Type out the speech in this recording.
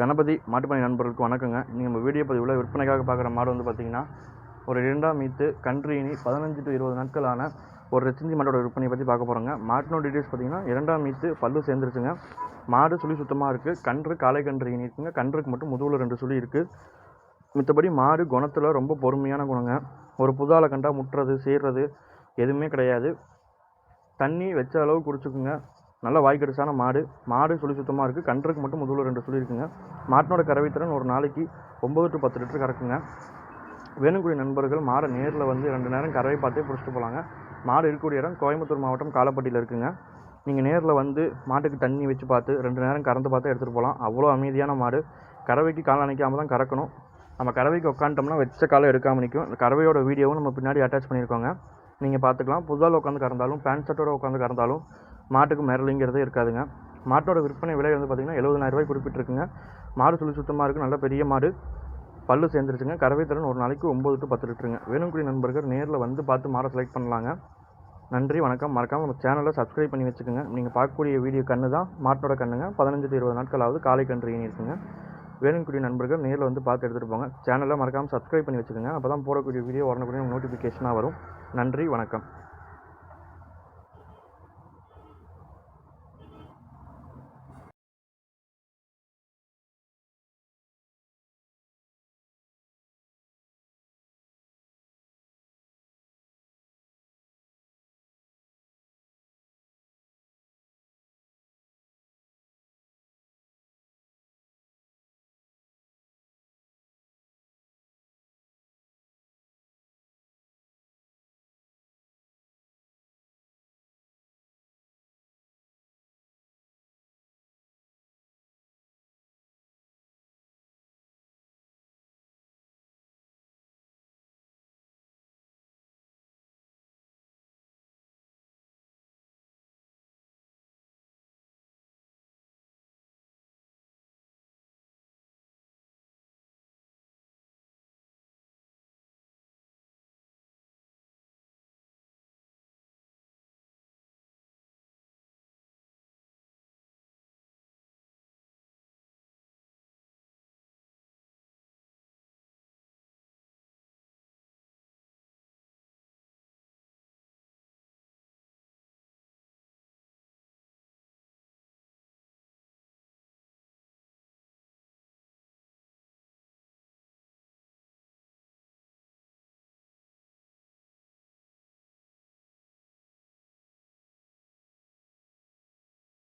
கணபதி மாட்டுப்பணி நண்பர்களுக்கு வணக்கங்க. இன்றைக்கி நம்ம வீடியோ பதிவில் விற்பனைக்காக பார்க்குற மாடு வந்து பார்த்திங்கன்னா ஒரு இரண்டாம் மீத்து கன்று இனி பதினஞ்சு டு இருபது நாட்களான ஒரு ரெச்சிஞ்சி மாட்டோட விற்பனையை பற்றி பார்க்க போகிறோங்க மாட்டினோட டீட்டெயில்ஸ் பார்த்தீங்கன்னா இரண்டாம் மீத்து பல்லு சேர்ந்துருச்சுங்க. மாடு சுழி சுத்தமாக இருக்குது கன்று காலை கன்று இனி இருக்குங்க. கன்றுக்கு மட்டும் முதுகில் ரெண்டு சுழி இருக்குது மித்தபடி மாடு குணத்தில் ரொம்ப பொறுமையான குணங்க. ஒரு புதால கண்டா முட்டுறது சேர்றது எதுவுமே கிடையாது. தண்ணி வச்ச அளவு குடிச்சுக்குங்க. நல்ல வாய்க்கடிசான மாடு. மாடு சுழி சுத்தமாக இருக்குது கன்றுக்கு மட்டும் முதல்ல ரெண்டு சுழி இருக்குங்க. மாட்டினோட கறவைத்திறன் ஒரு நாளைக்கு ஒம்பது டு பத்து லிட்டர் கறக்குங்க. வேணுங்குடி நண்பர்கள் மாடை நேரில் வந்து ரெண்டு நேரம் கறவை பார்த்தே பிடிச்சிட்டு போகலாங்க மாடு இருக்கக்கூடிய இடம் கோயம்புத்தூர் மாவட்டம் காலப்பட்டியில் இருக்குங்க. நீங்கள் நேரில் வந்து மாட்டுக்கு தண்ணி வச்சு பார்த்து ரெண்டு நேரம் கறந்து பார்த்து எடுத்துகிட்டு போகலாம் அவ்வளோ அமைதியான மாடு. கறவைக்கு கால் அணைக்காமல் தான் கறக்கணும். நம்ம கறவைக்கு உட்காந்துட்டோம்னா வச்ச காலம் எடுக்காமல் நிற்கும் இந்த கறவையோட வீடியோவும் நம்ம பின்னாடி அட்டாச் பண்ணியிருக்கோங்க. நீங்கள் பார்த்துக்கலாம். புதால் உட்காந்து கறந்தாலும் பேண்ட் ஷர்ட்டோட உட்காந்து கறந்தாலும் மாட்டுக்கு மிரளிங்கிறதே இருக்காதுங்க. மாட்டோட விற்பனை விலை வந்து பார்த்திங்கன்னா எழுபதாயிரம் ரூபாய் குறிப்பிட்டிருக்குங்க. மாடு சுழி சுத்தமாக இருக்குது நல்ல பெரிய மாடு. பல்லு சேர்ந்துருச்சுங்க. கறவை திறன் ஒரு நாளைக்கு ஒம்பது டு பத்து லிட்டருங்க. வேணுங்குடி நண்பர்கள் நேரில் வந்து பார்த்து மாடை செலக்ட் பண்ணலாங்க. நன்றி வணக்கம். மறக்காமல் நம்ம சேனலை சப்ஸ்கிரைப் பண்ணி வச்சுக்கோங்க. நீங்கள் பார்க்கக்கூடிய வீடியோ கன்று தான் மாட்டோட கண்ணுங்க. பதினஞ்சு டு இருபது நாட்களாவது காலை கன்று இனி இருக்குங்க. வேணுங்குடி நண்பர்கள் நேரில் வந்து பார்த்து எடுத்துகிட்டு போங்க. சேனலை மறக்காமல் சப்ஸ்கிரைப் பண்ணி வச்சுக்கோங்க. அப்போ தான் போடக்கூடிய வீடியோ உடனுக்குடைய நோட்டிஃபிகேஷனாக வரும். நன்றி வணக்கம்.